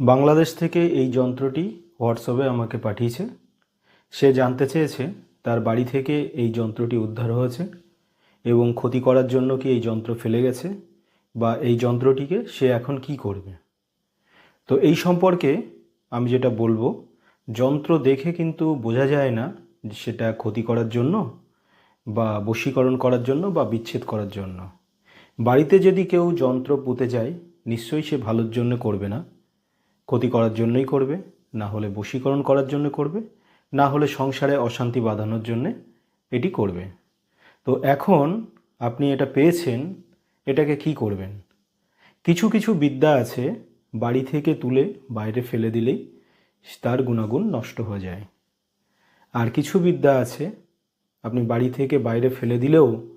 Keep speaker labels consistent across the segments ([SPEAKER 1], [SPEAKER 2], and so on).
[SPEAKER 1] বাংলাদেশ থেকে এই যন্ত্রটি হোয়াটসঅ্যাপে আমাকে পাঠিয়েছে। সে জানতে চেয়েছে তার বাড়ি থেকে এই যন্ত্রটি উদ্ধার হয়েছে এবং ক্ষতি করার জন্য কি এই যন্ত্র ফেলে গেছে বা এই যন্ত্রটিকে সে এখন কি করবে। তো এই সম্পর্কে আমি যেটা বলব, যন্ত্র দেখে কিন্তু বোঝা যায় না সেটা ক্ষতি করার জন্য বা বশীকরণ করার জন্য বা বিচ্ছেদ করার জন্য। বাড়িতে যদি কেউ যন্ত্র পুঁতে যায়, নিশ্চয়ই সে ভালোর জন্য করবে না। ক্ষতি করার জন্যই করবে, না হলে বশীকরণ করার জন্য করবে, না হলে সংসারে অশান্তি বাঁধানোর জন্যে এটি করবে। তো এখন আপনি এটা পেয়েছেন, এটাকে কি করবেন? কিছু কিছু বিদ্যা আছে বাড়ি থেকে তুলে বাইরে ফেলে দিলেই তার গুণাগুণ নষ্ট হয়ে যায়। আর কিছু বিদ্যা আছে আপনি বাড়ি থেকে বাইরে ফেলে দিলেও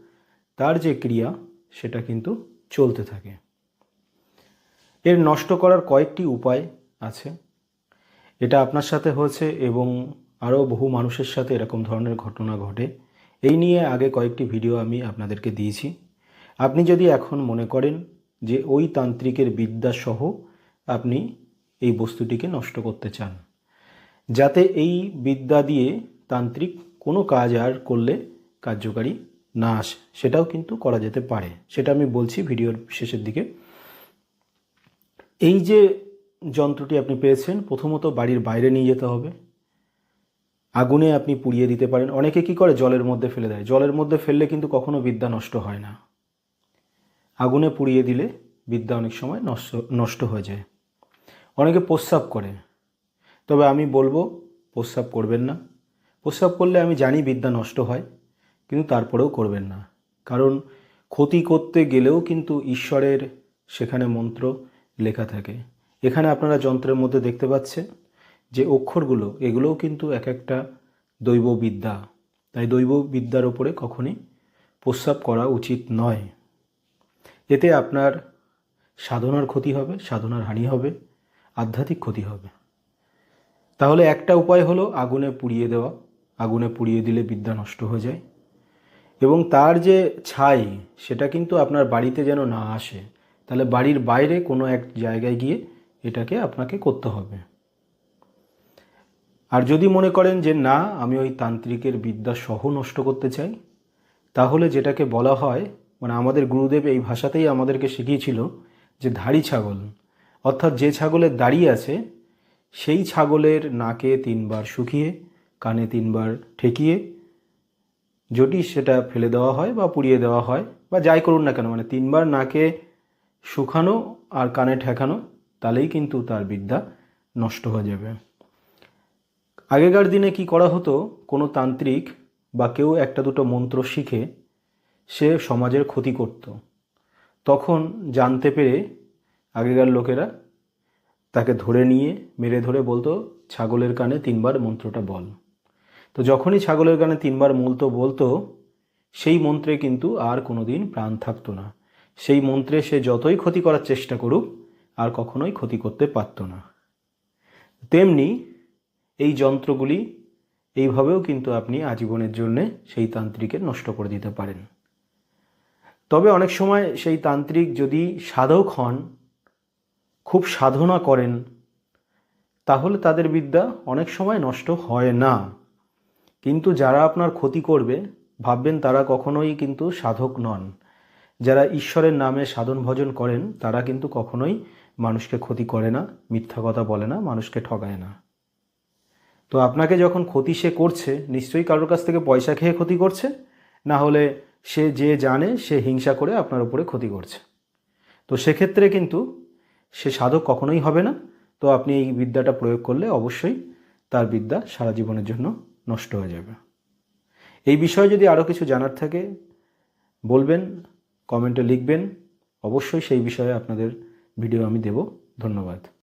[SPEAKER 1] তার যে ক্রিয়া সেটা কিন্তু চলতে থাকে। এর নষ্ট করার কয়েকটি উপায় আছে। এটা আপনার সাথে হয়েছে এবং আরও বহু মানুষের সাথে এরকম ধরনের ঘটনা ঘটে। এই নিয়ে আগে কয়েকটি ভিডিও আমি আপনাদেরকে দিয়েছি। আপনি যদি এখন মনে করেন যে ওই তান্ত্রিকের বিদ্যা সহ আপনি এই বস্তুটিকে নষ্ট করতে চান, যাতে এই বিদ্যা দিয়ে তান্ত্রিক কোনো কাজ আর করলে কার্যকারী না আসে, সেটাও কিন্তু করা যেতে পারে। সেটা আমি বলছি ভিডিওর শেষের দিকে। এই যে যন্ত্রটি আপনি পেয়েছেন, প্রথমত বাড়ির বাইরে নিয়ে যেতে হবে। আগুনে আপনি পুড়িয়ে দিতে পারেন। অনেকে কি করে? জলের মধ্যে ফেলে দেয়। জলের মধ্যে ফেললে কিন্তু কখনো বিদ্যা নষ্ট হয় না। আগুনে পুড়িয়ে দিলে বিদ্যা অনেক সময় নষ্ট নষ্ট হয়ে যায়। অনেকে প্রস্রাব করে। তবে আমি বলব, প্রস্রাব করবেন না। প্রস্রাব করলে আমি জানি বিদ্যা নষ্ট হয়, কিন্তু তারপরেও করবেন না। কারণ ক্ষতি করতে গেলেও কিন্তু ঈশ্বরের সেখানে মন্ত্র লেখা থাকে। এখানে আপনারা যন্ত্রের মধ্যে দেখতে পাচ্ছেন যে অক্ষরগুলো, এগুলোও কিন্তু এক একটা দৈববিদ্যা। তাই দৈব বিদ্যার ওপরে কখনই প্রস্রাব করা উচিত নয়। এতে আপনার সাধনার ক্ষতি হবে, সাধনার হানি হবে, আধ্যাত্মিক ক্ষতি হবে। তাহলে একটা উপায় হলো আগুনে পুড়িয়ে দেওয়া। আগুনে পুড়িয়ে দিলে বিদ্যা নষ্ট হয়ে যায়। এবং তার যে ছাই, সেটা কিন্তু আপনার বাড়িতে যেন না আসে। তাহলে বাড়ির বাইরে কোনো এক জায়গায় গিয়ে এটাকে আপনাকে করতে হবে। আর যদি মনে করেন যে না, আমি ওই তান্ত্রিকের বিদ্যা সহ নষ্ট করতে চাই, তাহলে যেটাকে বলা হয় মানে আমাদের গুরুদেব এই ভাষাতেই আমাদেরকে শিখিয়েছিল যে ধাড়ি ছাগল। অর্থাৎ যে ছাগলের দাড়ি আছে, সেই ছাগলের নাকে তিনবার শুকিয়ে, কানে তিনবার ঠেকিয়ে, যদি সেটা ফেলে দেওয়া হয় বা পুড়িয়ে দেওয়া হয়, বা যাই করুন না কেন মানে তিনবার নাকে শুকানো আর কানে ঠেকানো, তাহলেই কিন্তু তার বিদ্যা নষ্ট হয়ে যাবে। আগেকার দিনে কি করা হতো? কোনো তান্ত্রিক বা কেউ একটা দুটো মন্ত্র শিখে সে সমাজের ক্ষতি করত। তখন জানতে পেরে আগেকার লোকেরা তাকে ধরে নিয়ে, মেরে ধরে বলতো, ছাগলের কানে তিনবার মন্ত্রটা বল। তো যখনই ছাগলের কানে তিনবার মূলত বলতো, সেই মন্ত্রে কিন্তু আর কোনো দিন প্রাণ থাকতো না। সেই মন্ত্রে সে যতই ক্ষতি করার চেষ্টা করুক, আর কখনোই ক্ষতি করতে পারত না। তেমনি এই যন্ত্রগুলি এইভাবেও কিন্তু আপনি আজীবনের জন্যে সেই তান্ত্রিকের নষ্ট করে দিতে পারেন। তবে অনেক সময় সেই তান্ত্রিক যদি সাধক হন, খুব সাধনা করেন, তাহলে তাদের বিদ্যা অনেক সময় নষ্ট হয় না। কিন্তু যারা আপনার ক্ষতি করবে, ভাববেন তারা কখনোই কিন্তু সাধক নন। যারা ঈশ্বরের নামে সাধন ভজন করেন, তারা কিন্তু কখনোই মানুষকে ক্ষতি করে না, মিথ্যা কথা বলে না, মানুষকে ঠগায় না। তো আপনাকে যখন ক্ষতি সে করছে, নিশ্চয়ই কারোর কাছ থেকে পয়সা খেয়ে ক্ষতি করছে, না হলে সে যে জানে, সে হিংসা করে আপনার উপরে ক্ষতি করছে। তো সেক্ষেত্রে কিন্তু সে সাধক কখনোই হবে না। তো আপনি এই বিদ্যাটা প্রয়োগ করলে অবশ্যই তার বিদ্যা সারা জীবনের জন্য নষ্ট হয়ে যাবে। এই বিষয়ে যদি আরও কিছু জানার থাকে, বলবেন। কমেন্টে লিখবেন। অবশ্যই সেই বিষয়ে আপনাদের ভিডিও আমি দেব। ধন্যবাদ।